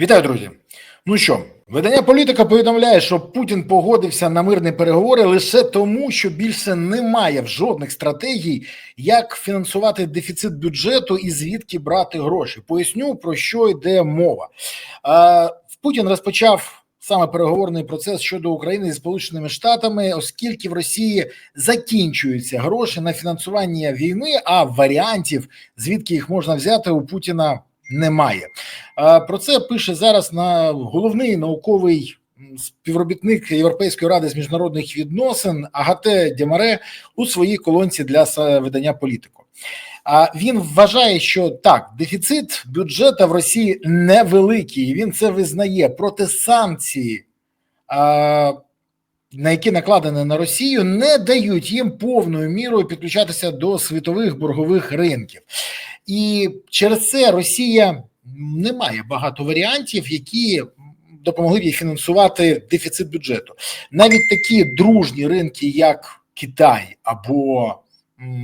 Вітаю, друзі. Ну що, видання політика повідомляє, що Путін погодився на мирні переговори лише тому, що більше немає в жодних стратегій, як фінансувати дефіцит бюджету і звідки брати гроші. Поясню про що йде мова. Путін розпочав. Саме переговорний процес щодо України зі Сполученими Штатами, оскільки в Росії закінчуються гроші на фінансування війни, а варіантів звідки їх можна взяти у Путіна немає. Про це пише зараз на головний науковий співробітник Європейської ради з міжнародних відносин Агате Дямаре у своїй колонці для видання політику. А він вважає, що так, дефіцит бюджету в Росії невеликий. Він це визнає. Проте санкції, на які накладені на Росію, не дають їм повною мірою підключатися до світових боргових ринків. І через це Росія не має багато варіантів, які допомогли б їй фінансувати дефіцит бюджету. Навіть такі дружні ринки, як Китай або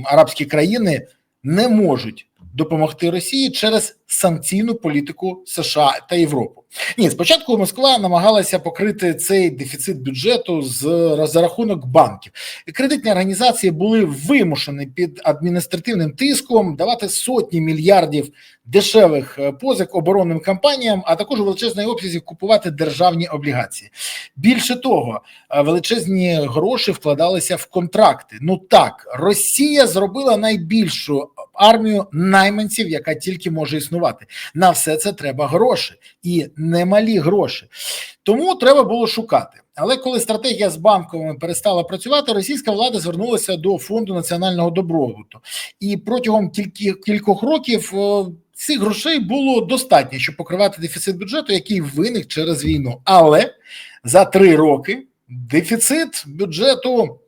арабські країни, не можуть допомогти Росії через санкційну політику США та Європу. Ні, спочатку Москва намагалася покрити цей дефіцит бюджету з за рахунок банків. Кредитні організації були вимушені під адміністративним тиском давати сотні мільярдів дешевих е, позик оборонним компаніям, а також у величезної обсязі купувати державні облігації. Більше того, е, величезні гроші вкладалися в контракти. Ну так, Росія зробила найбільшу армію найманців, яка тільки може існувати. На все це треба гроші і немалі гроші. Тому треба було шукати. Але коли стратегія з банками перестала працювати, російська влада звернулася до фонду національного добробуту, і протягом кількох років цих грошей було достатньо, щоб покривати дефіцит бюджету, який виник через війну. Але за три роки дефіцит бюджету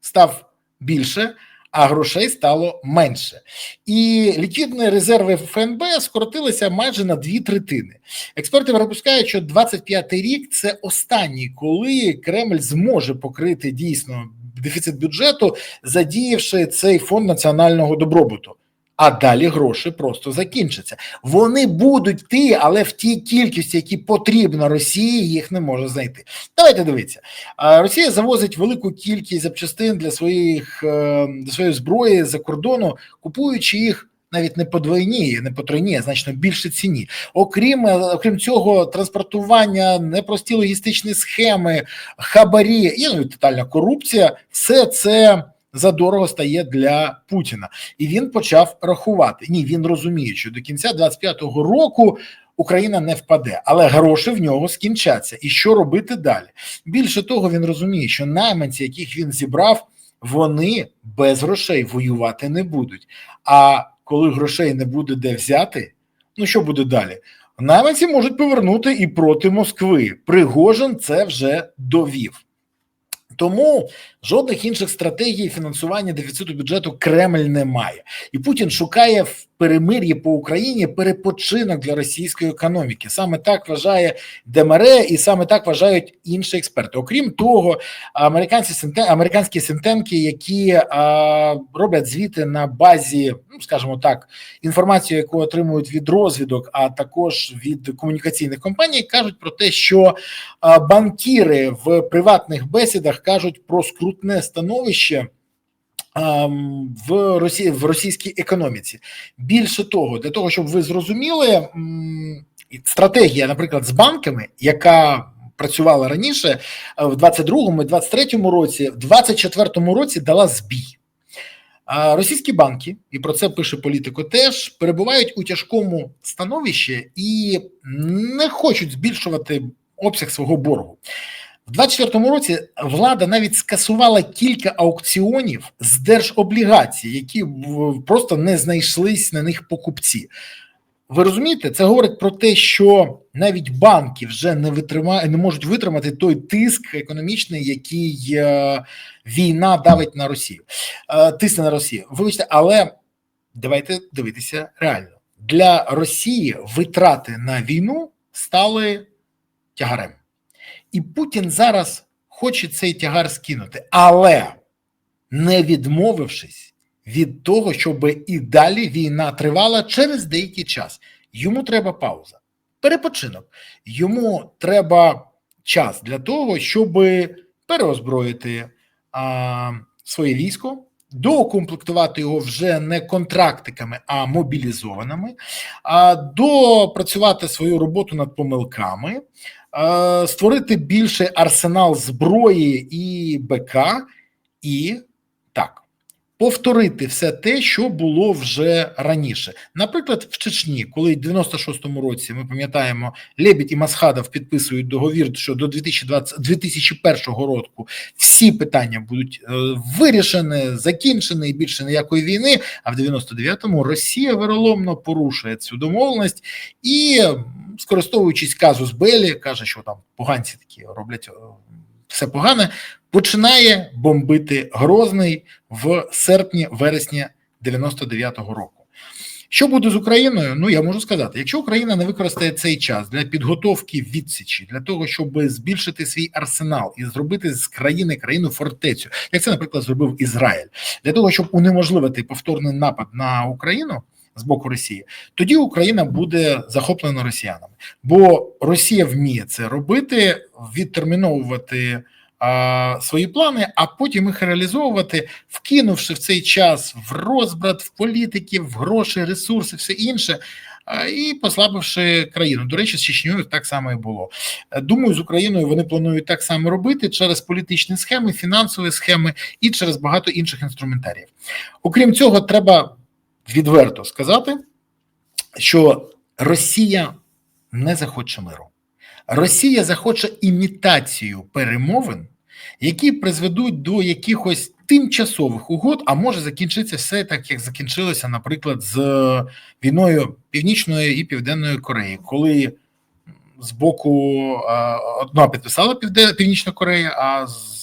став більше а грошей стало менше. І ліквідні резерви ФНБ скоротилися майже на дві третини. Експерти припускають, що 25-й рік це останній, коли Кремль зможе покрити дійсно дефіцит бюджету, задіявши цей фонд національного добробуту а далі гроші просто закінчаться. Вони будуть йти, але в тій кількості, які потрібно Росії, їх не може знайти. Давайте дивитися. Росія завозить велику кількість запчастин для своїх е, для своєї зброї за кордону, купуючи їх. Навіть не по двойні, не по тройні, а значно більше ціні. Окрім е, окрім цього, транспортування, непрості логістичні схеми, хабарі і ну, тотальна корупція все це задорого стає для Путіна, і він почав рахувати. Ні, він розуміє, що до кінця 25-го року. Україна не впаде, але гроші в нього скінчаться. І що робити далі? Більше того, він розуміє, що найманці, яких він зібрав, вони без грошей воювати не будуть. А коли грошей не буде де взяти, ну що буде далі? Найманці можуть повернути і проти Москви. Пригожин це вже довів. Тому жодних інших стратегій фінансування дефіциту бюджету Кремль не має, і Путін шукає перемир'ї по Україні перепочинок для російської економіки. Саме так вважає Демаре, і саме так вважають інші експерти. Окрім того, американці американські синтенки, які а, роблять звіти на базі, ну скажімо так, інформацію, яку отримують від розвідок, а також від комунікаційних компаній, кажуть про те, що банкіри в приватних бесідах кажуть про скрутне становище в Росії в російській економіці. Більше того, для того, щоб ви зрозуміли, стратегія, наприклад, з банками, яка працювала раніше е, в 22-му і 23-му році, в 24-му році дала збій. Російські банки, і про це пише політико, теж перебувають у тяжкому становищі і не хочуть збільшувати обсяг свого боргу. В 2024 році влада навіть скасувала кілька аукціонів з держоблігацій, які просто не знайшлись на них покупці. Ви розумієте, це говорить про те, що навіть банки вже не витрима... не можуть витримати той тиск економічний, який е, війна давить на Росію, е, тисне на Росію. Вибачте, але давайте дивитися реально для Росії витрати на війну стали тягарем. І Путін зараз хоче цей тягар скинути, але не відмовившись від того, щоб і далі війна тривала через деякий час. Йому треба пауза. перепочинок. Йому треба час для того, щоб переозброїти а, своє військо, доукомплектувати його вже не контрактиками, а мобілізованими, допрацювати свою роботу над помилками, створити більший арсенал зброї і БК, і так. Повторити все те, що було вже раніше, наприклад, в Чечні, коли в 96-му році ми пам'ятаємо, Лебідь і Масхадов підписують договір, що до 2020, 2001 року всі питання будуть е, вирішені, закінчені і більше ніякої війни. А в 99-му Росія вероломно порушує цю домовленість і, скористовуючись казус Белі, каже, що там поганці такі роблять е, все погане, починає бомбити Грозний в серпні-вересні 99-го року. Що буде з Україною? Ну я можу сказати, якщо Україна не використає цей час для підготовки відсічі, для того, щоб збільшити свій арсенал і зробити з країни країну фортецю, як це, наприклад, зробив Ізраїль, для того, щоб унеможливити повторний напад на Україну з боку Росії, тоді Україна буде захоплена росіянами, бо Росія вміє це робити, відтерміновувати а, свої плани, а потім їх реалізовувати, вкинувши в цей час в розбрат, в політиків, в гроші, ресурси, все інше. І послабивши країну. До речі, з Чечньою так само і було. Думаю, з Україною вони планують так само робити через політичні схеми, фінансові схеми і через багато інших інструментаріїв. Окрім цього, треба відверто сказати, що Росія не захоче миру. Росія захоче імітацію перемовин, які призведуть до якихось тимчасових угод, а може закінчитися все так, як закінчилося, наприклад, з війною Північної і Південної Кореї, коли з боку одна підписала Північна Корея, а з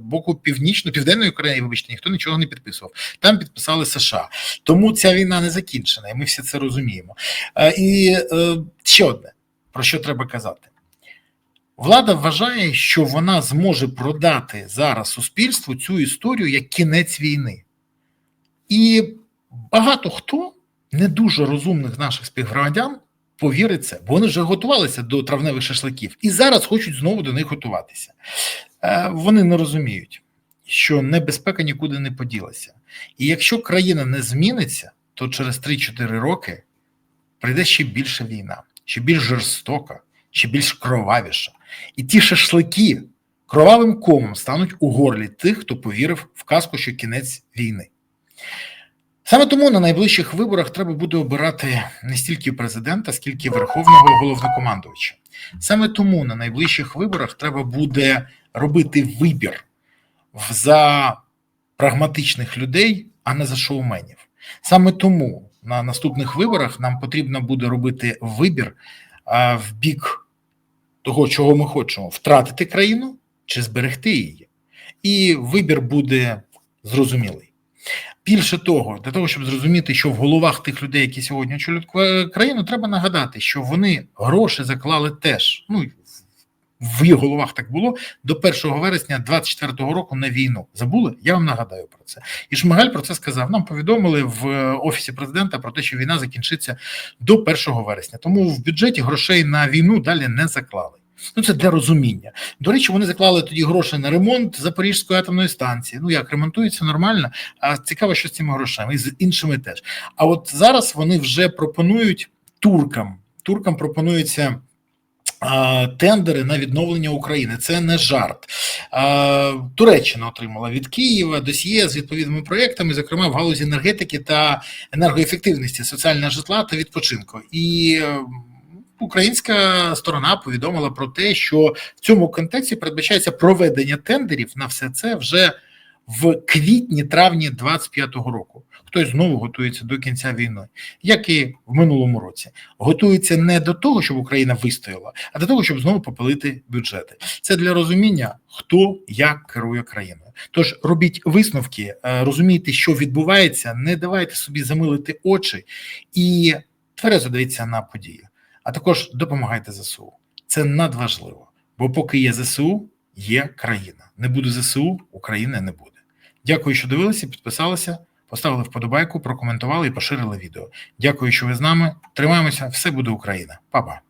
боку північно південної Кореї, вибачте, ніхто нічого не підписував. Там підписали США. Тому ця війна не закінчена, і ми всі це розуміємо. І ще одне про що треба казати. Влада вважає, що вона зможе продати зараз суспільству цю історію як кінець війни. І багато хто не дуже розумних наших співгромадян повірить це, бо вони вже готувалися до травневих шашликів і зараз хочуть знову до них готуватися. Вони не розуміють, що небезпека нікуди не поділася. І якщо країна не зміниться, то через 3-4 роки прийде ще більша війна ще більш жорстока, ще більш кровавіша. І ті шашлики кровавим комом стануть у горлі тих, хто повірив в казку, що кінець війни. Саме тому на найближчих виборах треба буде обирати не стільки президента, скільки верховного головнокомандувача. Саме тому на найближчих виборах треба буде робити вибір за прагматичних людей, а не за шоуменів. Саме тому на наступних виборах нам потрібно буде робити вибір в бік того, чого ми хочемо: втратити країну чи зберегти її. І вибір буде зрозумілий. Більше того, для того, щоб зрозуміти, що в головах тих людей, які сьогодні очолюють країну, треба нагадати, що вони гроші заклали теж. Ну в їх головах так було до 1 вересня 24-го року на війну. Забули? Я вам нагадаю про це. І Шмигаль про це сказав. Нам повідомили в офісі президента про те, що війна закінчиться до 1 вересня. Тому в бюджеті грошей на війну далі не заклали. Ну, це для розуміння. До речі, вони заклали тоді гроші на ремонт Запорізької атомної станції. Ну як ремонтується нормально, а цікаво, що з цими грошами і з іншими теж. А от зараз вони вже пропонують туркам. Туркам пропонується Тендери на відновлення України це не жарт. Туреччина отримала від Києва досьє з відповідними проєктами, зокрема в галузі енергетики та енергоефективності соціального житла та відпочинку. І українська сторона повідомила про те, що в цьому контексті передбачається проведення тендерів на все це вже в квітні-травні 25-го року. Хтось знову готується до кінця війни, як і в минулому році. Готується не до того, щоб Україна вистояла, а до того, щоб знову попалити бюджети. Це для розуміння, хто як керує країною. Тож робіть висновки, е, розумійте, що відбувається, не давайте собі замилити очі і тверезо дивіться на події. А також допомагайте ЗСУ. Це надважливо, бо поки є ЗСУ, є країна. Не буде ЗСУ, України не буде. Дякую, що дивилися, підписалися, поставили вподобайку, прокоментували і поширили відео. Дякую, що ви з нами. Тримаємося, все буде Україна. Па-па.